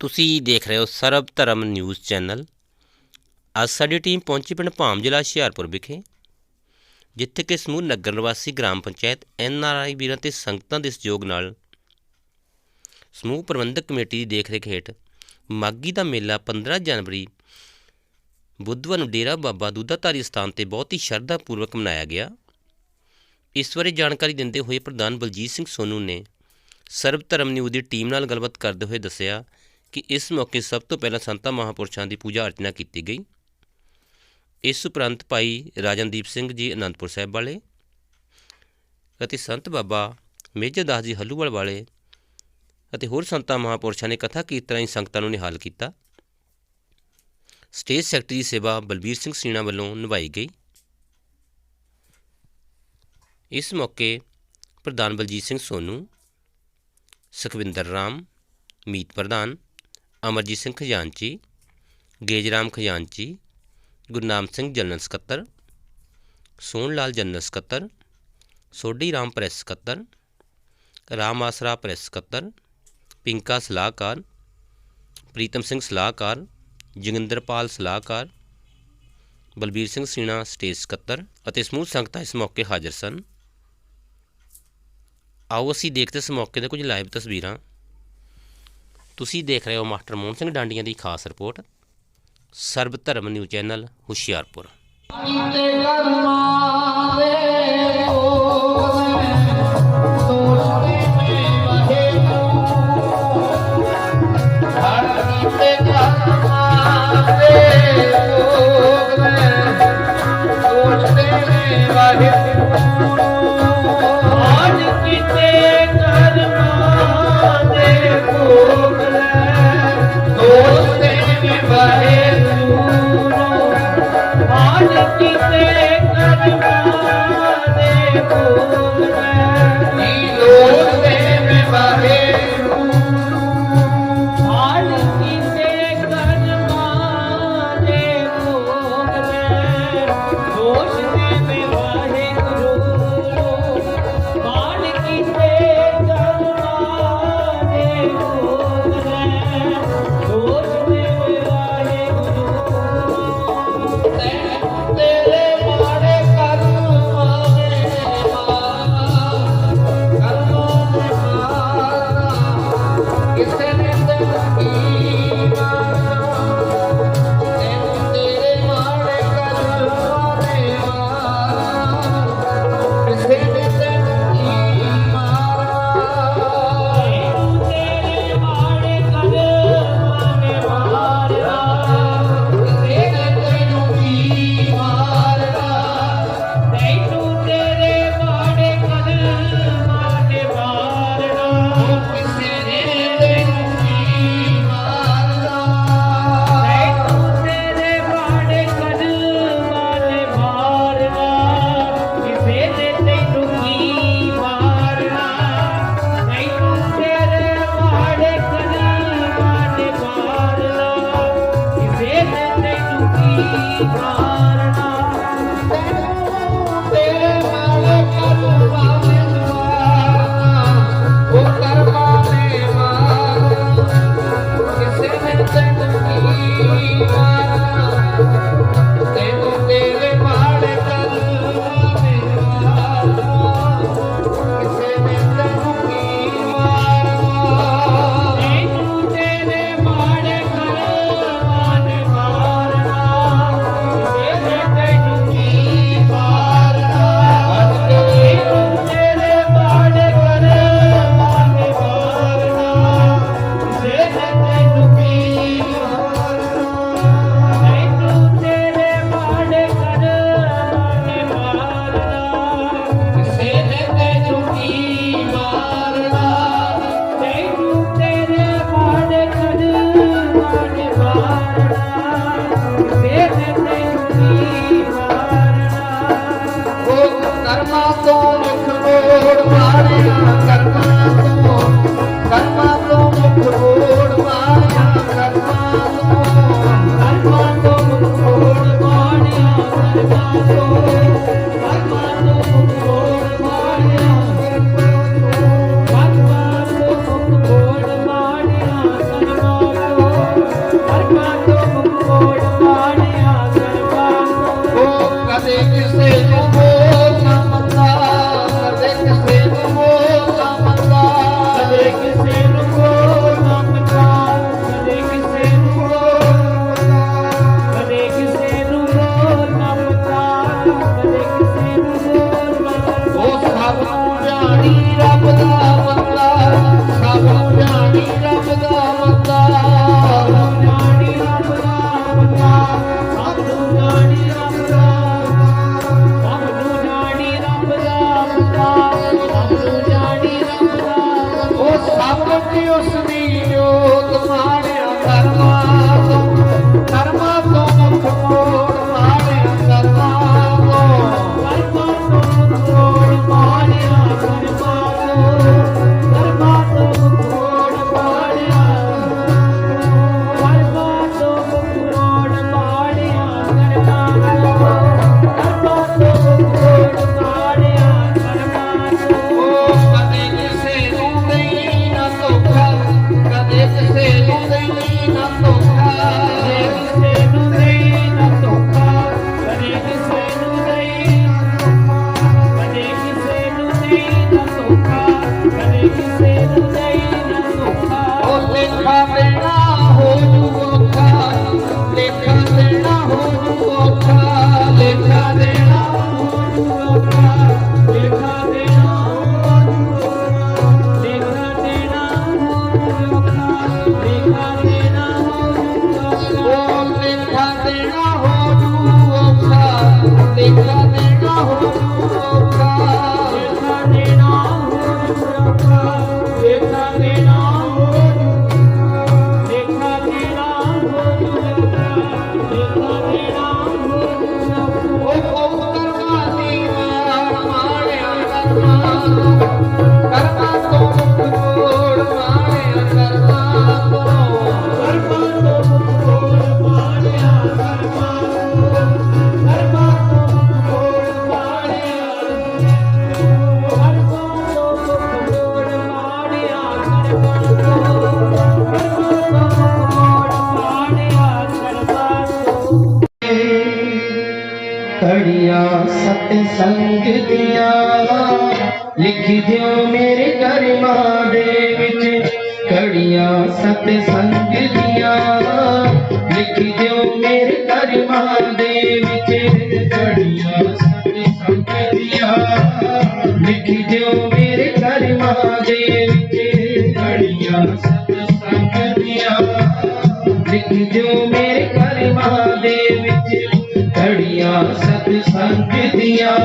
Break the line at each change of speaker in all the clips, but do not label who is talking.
ਤੁਸੀਂ ਦੇਖ ਰਹੇ ਹੋ ਸਰਬ ਧਰਮ ਨਿਊਜ਼ ਚੈਨਲ। ਅੱਜ ਸਾਡੀ ਟੀਮ ਪਹੁੰਚੀ ਪਿੰਡ ਭਾਮ ਜ਼ਿਲ੍ਹਾ ਹੁਸ਼ਿਆਰਪੁਰ ਵਿਖੇ, ਜਿੱਥੇ ਕਿ ਸਮੂਹ ਨਗਰ ਨਿਵਾਸੀ gram panchayat N R I ਵੀਰਾਂ ਤੇ ਸੰਗਤਾਂ ਦੇ ਸਹਿਯੋਗ ਨਾਲ ਸਮੂਹ ਪ੍ਰਬੰਧਕ ਕਮੇਟੀ ਦੀ ਦੇਖਰੇਖ ਹੇਠ ਮਾਗੀ ਦਾ ਮੇਲਾ 15 ਜਨਵਰੀ ਬੁੱਧਵਾਰ ਨੂੰ ਡੇਰਾ ਬਾਬਾ ਦੁੱਧਾਧਾਰੀ ਸਥਾਨ ਤੇ ਬਹੁਤ ਹੀ ਸ਼ਰਧਾ ਪੂਰਵਕ ਮਨਾਇਆ ਗਿਆ। ਇਸ ਬਾਰੇ ਜਾਣਕਾਰੀ ਦਿੰਦੇ ਹੋਏ ਪ੍ਰਧਾਨ ਬਲਜੀਤ ਸਿੰਘ ਸੋਨੂ ਨੇ ਸਰਬ ਧਰਮ ਨਿਊਜ਼ ਦੀ ਟੀਮ ਨਾਲ ਗੱਲਬਾਤ ਕਰਦੇ ਹੋਏ ਦੱਸਿਆ ਕਿ ਇਸ ਮੌਕੇ ਸਭ ਤੋਂ ਪਹਿਲਾਂ ਸੰਤਾਂ ਮਹਾਂਪੁਰਸ਼ਾਂ ਦੀ ਪੂਜਾ ਅਰਚਨਾ ਕੀਤੀ ਗਈ। ਇਸ ਉਪਰੰਤ ਭਾਈ ਰਾਜਨਦੀਪ ਸਿੰਘ ਜੀ ਅਨੰਦਪੁਰ ਸਾਹਿਬ ਵਾਲੇ ਅਤੇ ਸੰਤ ਬਾਬਾ ਮੇਜਰ ਦਾਸ ਜੀ ਹੱਲੂਵਾਲ ਵਾਲੇ ਅਤੇ ਹੋਰ ਸੰਤਾਂ ਮਹਾਂਪੁਰਸ਼ਾਂ ਨੇ ਕਥਾ ਕੀਰਤਨ ਹੀ ਸੰਗਤਾਂ ਨੂੰ ਨਿਹਾਲ ਕੀਤਾ। ਸਟੇਜ ਸੈਕਟਰੀ ਦੀ ਸੇਵਾ ਬਲਬੀਰ ਸਿੰਘ ਸੀਣਾ ਵੱਲੋਂ ਨਿਭਾਈ ਗਈ। ਇਸ ਮੌਕੇ ਪ੍ਰਧਾਨ ਬਲਜੀਤ ਸਿੰਘ ਸੋਨੂ, ਸੁਖਵਿੰਦਰ ਰਾਮ, ਮੀਤ ਪ੍ਰਧਾਨ, ਅਮਰਜੀਤ ਸਿੰਘ ਖਜ਼ਾਨਚੀ, ਗੇਜਰਾਮ ਖਜ਼ਾਨਚੀ, ਗੁਰਨਾਮ ਸਿੰਘ ਜਨਰਲ ਸਕੱਤਰ ਸੋਹਣ ਲਾਲ ਜਨਰਲ ਸਕੱਤਰ, ਸੋਢੀ ਰਾਮ ਪ੍ਰੈਸ ਸਕੱਤਰ, ਰਾਮ ਆਸਰਾ ਪ੍ਰੈਸ ਸਕੱਤਰ, ਪਿੰਕਾ ਸਲਾਹਕਾਰ, ਪ੍ਰੀਤਮ ਸਿੰਘ ਸਲਾਹਕਾਰ, ਜੋਗਿੰਦਰਪਾਲ ਸਲਾਹਕਾਰ, ਬਲਬੀਰ ਸਿੰਘ ਸੀਣਾ ਸਟੇਜ ਸਕੱਤਰ ਅਤੇ ਸਮੂਹ ਸੰਗਤਾਂ ਇਸ ਮੌਕੇ ਹਾਜ਼ਰ ਸਨ। ਆਓ ਅਸੀਂ ਦੇਖਦੇ ਇਸ ਮੌਕੇ ਦੇ ਕੁਝ ਲਾਈਵ ਤਸਵੀਰਾਂ। ਤੁਸੀਂ ਦੇਖ ਰਹੇ ਹੋ ਮਾਸਟਰ ਮੋਹਨ ਸਿੰਘ ਡਾਂਡੀਆਂ ਦੀ ਖਾਸ ਰਿਪੋਰਟ ਸਰਬ ਧਰਮ ਨਿਊਜ਼ ਚੈਨਲ ਹੁਸ਼ਿਆਰਪੁਰ।
ਦਿਓ ਮੇਰੇ ਕਰਮਾਂ ਦੇ ਵਿੱਚ ਕੜੀਆਂ ਸਤ ਸੰਗ ਦੀਆਂ ਲਿਖ ਦਿਓ ਮੇਰੇ ਕਰਮਾਂ ਦੇ ਵਿੱਚ ਕੜੀਆਂ ਸਤ ਸੰਗ ਦੀਆਂ ਲਿਖ ਦਿਓ ਮੇਰੇ ਕਰਮਾਂ ਦੇ ਵਿੱਚ ਘੜੀਆਂ ਸਤ ਸੰਗ ਦੀਆਂ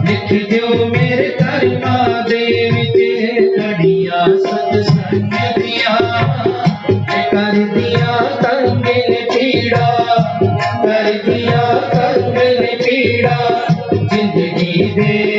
ਲਿਖ ਦਿਓ ਮੇਰੇ ਕਰਮਾਂ ਦੇ ਵਿੱਚ ਘੜੀਆਂ Baby.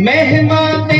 ਨੂੰ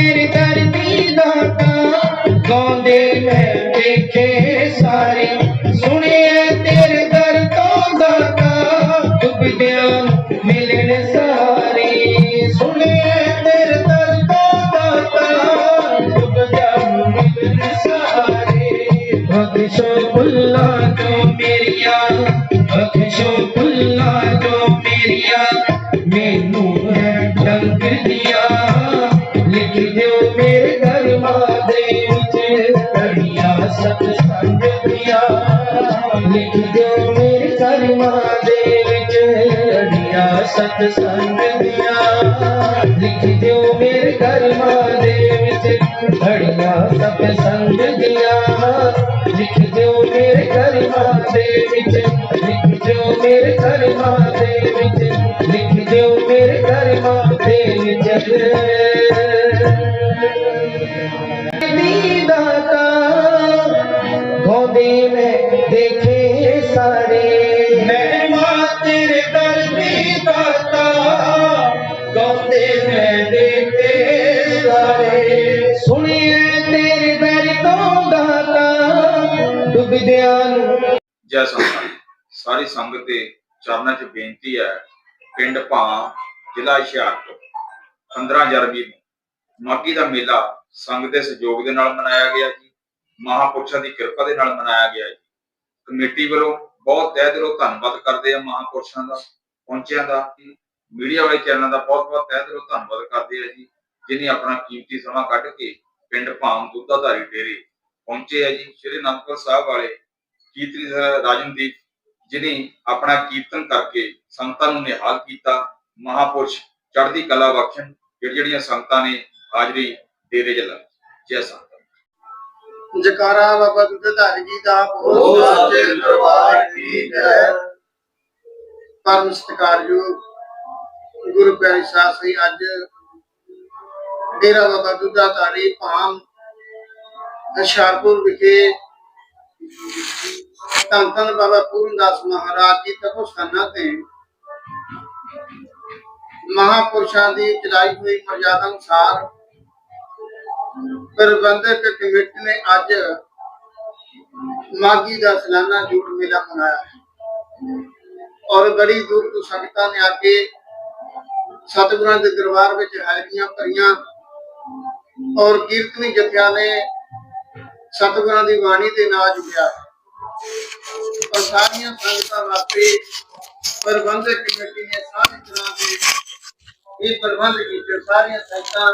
ਕੜੀਆਂ ਸਤ ਸੰਗ ਦੀਆਂ ਲਿਖ ਦਿਓ ਮੇਰੇ ਕਰਮਾਂ ਦੇ ਵਿੱਚ ਘੜੀਆਂ ਸਤ ਸੰਗ ਦੀਆਂ ਲਿਖ ਦਿਓ ਮੇਰੇ ਕਰਮਾਂ ਦੇ ਵਿੱਚ ਲਿਖ ਦਿਓ ਮੇਰੇ ਕਰਮਾਂ ਦੇ ਵਿੱਚ ਲਿਖ ਦਿਓ ਮੇਰੇ ਕਰਮਾਂ ਡੁੱਬਦਿਆਂ
ਜੈ ਸੰਤਾਂ ਸਾਰੀ ਸੰਗਤ ਦੇ ਚਰਨਾਂ 'ਚ ਬੇਨਤੀ ਹੈ, ਪਿੰਡ ਭਾਂ ਜ਼ਿਲ੍ਹਾ ਹੁਸ਼ਿਆਰਪੁਰ 15 ਜਨਵਰੀ ਨੂੰ। ਮਾਗੀ ਦਾ ਮੇਲਾ ਸੰਗਤ ਦੇ ਸਹਿਯੋਗ ਦੇ ਨਾਲ ਮਨਾਇਆ ਗਿਆ ਜੀ, ਮਹਾਪੁਰਸ਼ਾਂ ਦੀ ਕਿਰਪਾ ਦੇ ਨਾਲ ਮਨਾਇਆ ਗਿਆ ਜੀ। ਕਮੇਟੀ ਵੱਲੋਂ ਬਹੁਤ ਤਹਿ ਦਿਲੋਂ ਧੰਨਵਾਦ ਕਰਦੇ ਆ ਮਹਾਪੁਰਸ਼ਾਂ ਦਾ, ਪਹੁੰਚਿਆਂ ਦਾ। ਮੀਡੀਆ ਵਾਲੇ ਚੈਨਲਾਂ ਦਾ ਬਹੁਤ ਬਹੁਤ ਤਹਿ ਦਿਲੋਂ ਧੰਨਵਾਦ ਕਰਦੇ ਆ ਜੀ ਜਿਨੇ ਆਪਣਾ ਕੀਮਤੀ ਸਮਾਂ ਕੱਢ ਕੇ ਪਿੰਡ ਭਾਮ ਦੁੱਧਾਧਾਰੀ ਡੇਰੇ ਪਹੁੰਚੇ ਆ ਜੀ ਸ਼੍ਰੀ ਅਨੰਦਪੁਰ ਸਾਹਿਬ ਵਾਲੇ ਕੀਰਤਨੀ ਰਾਜਨਦੀਪ ਜਿਨੇ ਆਪਣਾ ਕੀਰਤਨ ਕਰਕੇ ਸੰਗਤਾਂ ਨੂੰ ਨਿਹਾਲ ਕੀਤਾ ਮਹਾਪੁਰਸ਼ ਚੜ੍ਹਦੀ ਕਲਾ ਬਖਸ਼ਣ ਜਿਹੜੀ ਜਿਹੜੀਆਂ ਸੰਗਤਾਂ ਨੇ ਹਾਜ਼ਰੀ ਡੇਰੇ 'ਚ ਲਾਈ ਜੈ ਸੰਗਤ।
ਜਕਾਰਾ ਬਾਬਾ ਦੁੱਧਧਾਰੀ ਜੀ ਦਾ ਬਹੁਤ ਸੱਚੇ ਦਰਬਾਰ ਕੀ ਜੈ ਪਰਮ ਸਤਿਕਾਰਯੋਗ ਗੁਰੂ ਪਿਆਰੀ ਸਾਹਿਬ ਅੱਜ ਡੇਰਾ ਬਾਬਾ ਦੁੱਧਧਾਰੀ ਭਾਮ ਹੁਸ਼ਿਆਰਪੁਰ ਵਿਖੇ ਧੰਨ ਧੰਨ ਬਾਬਾ ਪੂਰਨਦਾਸ ਮਹਾਰਾਜ ਜੀ ਤਪੋ ਸਥਾਨਾਂ ਤੇ ਮਹਾਪੁਰਸ਼ਾਂ ਦੀ ਚਲਾਈ ਹੋਈ ਮਰਜ਼ਾਦਾ ਅਨੁਸਾਰ ਪ੍ਰਬੰਧਕ ਕਮੇਟੀ ਨੇ ਅੱਜ ਮਾਗੀ ਦਾ ਸਾਲਾਨਾ ਜੂਟ ਮੇਲਾ ਮਨਾਇਆ ਔਰ ਬੜੀ ਦੂਰ ਤੋਂ ਸੰਗਤਾਂ ਨੇ ਆ ਕੇ ਸਤਿਗੁਰਾਂ ਦੇ ਦਰਬਾਰ ਵਿੱਚ ਹਾਜ਼ਰੀਆਂ ਭਰੀਆਂ ਔਰ ਕੀਰਤਨੀ ਜਥਿਆਂ ਨੇ ਸਤਿਗੁਰਾਂ ਦੀ ਬਾਣੀ ਦੇ ਨਾਲ ਜੁੜਿਆ ਹੈ। ਔਰ ਸਾਰੀਆਂ ਸੰਗਤਾਂ ਵਾਸਤੇ ਪ੍ਰਬੰਧਕ ਕਮੇਟੀ ਨੇ ਸਾਰੀ ਤਰ੍ਹਾਂ ਦੇ ਇਹ ਪ੍ਰਬੰਧ ਕੀਤੇ। ਸਾਰੀਆਂ ਸੰਗਤਾਂ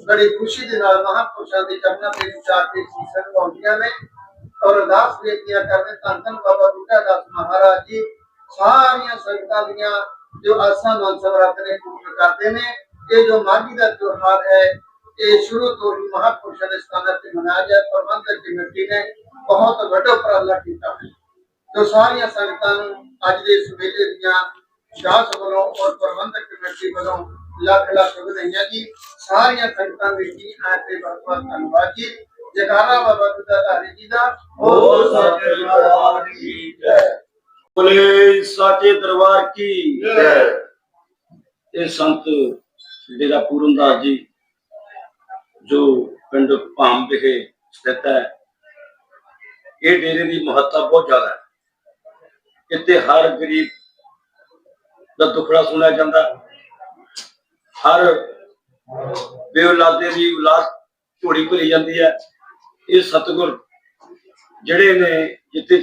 ਬੜੀ ਖੁਸ਼ੀ ਦੇ ਨਾਲ ਮਹਾਂਪੁਰਸ਼ਾਂ ਦੇ ਚਰਨਾਂ ਤੇ ਵਿਚਾਰ ਕੇ ਸੀਸਨ ਪਾਉਂਦੀਆਂ ਨੇ ਔਰ ਅਰਦਾਸ ਬੇਨਤੀਆਂ ਕਰਦੇ ਧੰਨ ਧੰਨ ਬਾਬਾ ਬੁੱਢਾ ਦਾਸ ਮਹਾਰਾਜ ਜੀ, ਸਾਰੀਆਂ ਸੰਗਤਾਂ ਦੀਆਂ ਜੋ ਆਸਾਂ ਮਨਸਬ ਰੱਖਦੇ ਪੂਰਨ ਕਰਦੇ ਨੇ। ਇਹ ਜੋ ਮਾਘੀ ਦਾ ਤਿਉਹਾਰ ਹੈ ਇਹ ਸ਼ੁਰੂ ਤੋਂ ਹੀ ਮਹਾਂਪੁਰਸ਼ਾਂ ਦੇ ਸਥਾਨਾਂ ਤੇ ਮਨਾਇਆ ਪ੍ਰਬੰਧਕ ਕਮੇਟੀ ਨੇ ਬਹੁਤ ਵੱਡਾ ਉਪਰਾਲਾ ਕੀਤਾ। ਹੈ ਜੋ ਸਾਰੀਆਂ ਸੰਗਤਾਂ ਨੂੰ ਅੱਜ ਦੇ ਇਸ ਮੇਲੇ ਦੀਆਂ ਦਾਸ ਵੱਲੋਂ ਔਰ ਪ੍ਰਬੰਧਕ ਕਮੇਟੀ ਵੱਲੋਂ ਲੱਖ ਲੱਖ ਵਧਾਈਆਂ ਜੀ। ਸਾਰੀਆਂ ਸੰਗਤਾਂ ਦੇ ਜੀ ਆਏ ਤੇ ਬਹੁਤ ਧੰਨਵਾਦ ਜੀ। ਜਗਾਰਾ ਬਾਬਾ ਦੁੱਧਾ ਜੀ ਦਾ।
ਹੋ ਸੱਚੇ ਦਰਬਾਰ ਕੀ ਜੈ। ਬੋਲੇ ਸਾਚੇ ਦਰਬਾਰ ਕੀ ਜੈ। ਇਹ ਸੰਤ ਡੇਰਾ ਪੂਰਨਦਾਸ ਜੀ ਜੋ ਪਿੰਡ ਭਾਮ ਵਿਖੇ ਸਥਿਤ ਹੈ, ਇਹ ਡੇਰੇ ਦੀ ਮਹੱਤਤਾ ਬਹੁਤ ਜ਼ਿਆਦਾ ਹੈ। ਇੱਥੇ ਹਰ ਗਰੀਬ ਦਾ ਦੁੱਖੜਾ ਸੁਣਿਆ ਜਾਂਦਾ ਹਰ ਬੇਔਲਾਦੇ ਦੀ ਔਲਾਦ ਝੋੜੀ ਭਰੀ ਜਾਂਦੀ ਹੈ। ਇਹ ਸਤਿਗੁਰ ਜਿਹੜੇ ਨੇ ਜਿੱਥੇ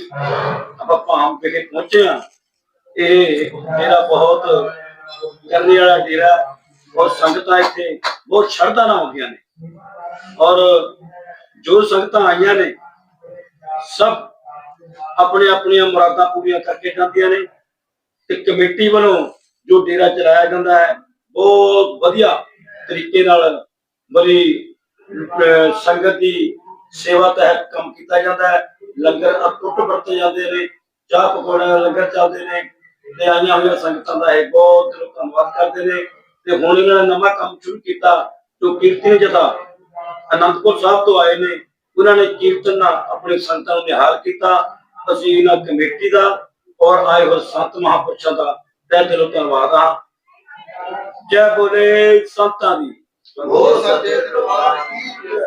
ਆਪਾਂ ਭਾਮ ਵਿਖੇ ਪਹੁੰਚੇ ਆ ਇਹ ਮੇਰਾ ਬਹੁਤ ਕਰਨੇ ਵਾਲਾ ਡੇਰਾ ਔਰ ਸੰਗਤਾਂ ਇੱਥੇ ਬਹੁਤ ਸ਼ਰਧਾ ਨਾਲ ਆਉਂਦੀਆਂ ਨੇ। ਔਰ ਜੋ ਸੰਗਤਾਂ ਆਈਆਂ ਨੇ, ਸਭ ਆਪਣੇ ਆਪਣੀਆਂ ਮੁਰਾਦਾਂ ਪੂਰੀਆਂ ਕਰਕੇ ਜਾਂਦੀਆਂ ਨੇ ਤੇ ਕਮੇਟੀ ਵੱਲੋਂ ਜੋ ਡੇਰਾ ਚਲਾਇਆ ਜਾਂਦਾ ਹੈ, ਬਹੁਤ ਵਧੀਆ ਤਰੀਕੇ ਨਾਲ ਬੜੀ ਸੰਗਤ ਦੀ ਸੇਵਾ ਤਹਿਤ ਕੰਮ ਕੀਤਾ ਜਾਂਦਾ ਹੈ। ਲੰਗਰ ਅਟੁੱਟ ਵਰਤੇ ਜਾਂਦੇ ਨੇ, ਚਾਹ ਪਕੌੜਾ ਲੰਗਰ ਚੱਲਦੇ ਨੇ ਤੇ ਆਈਆਂ ਹੋਈਆਂ ਸੰਗਤਾਂ ਦਾ ਇਹ ਬਹੁਤ ਧੰਨਵਾਦ ਕਰਦੇ ਨੇ ਤੇ ਹੁਣ ਇਹਨਾਂ ਨੇ ਨਵਾਂ ਕੰਮ ਸ਼ੁਰੂ ਕੀਤਾ ਜੋ ਕੀਰਤਨ ਜਥਾ ਅਨੰਦਪੁਰ ਸਾਹਿਬ ਤੋਂ ਆਏ ਨੇ, ਉਹਨਾਂ ਨੇ ਕੀਰਤਨ ਨਾਲ ਆਪਣੇ ਸੰਤਾਂ ਨੂੰ ਨਿਹਾਲ ਕੀਤਾ। ਅਸੀਂ ਇਹਨਾਂ ਕਮੇਟੀ ਦਾ ਔਰ ਆਏ ਹੋਏ ਸੰਤ ਮਹਾਂਪੁਰਸ਼ਾਂ ਦਾ ਤਹਿ ਦਿਲੋਂ ਧੰਨਵਾਦ ਆ ਜੈ ਬੋਲੇ ਸੰਤਾਂ ਦੀ।
ਹੋ ਸੱਚੇ ਦਰਬਾਰ ਕੀ?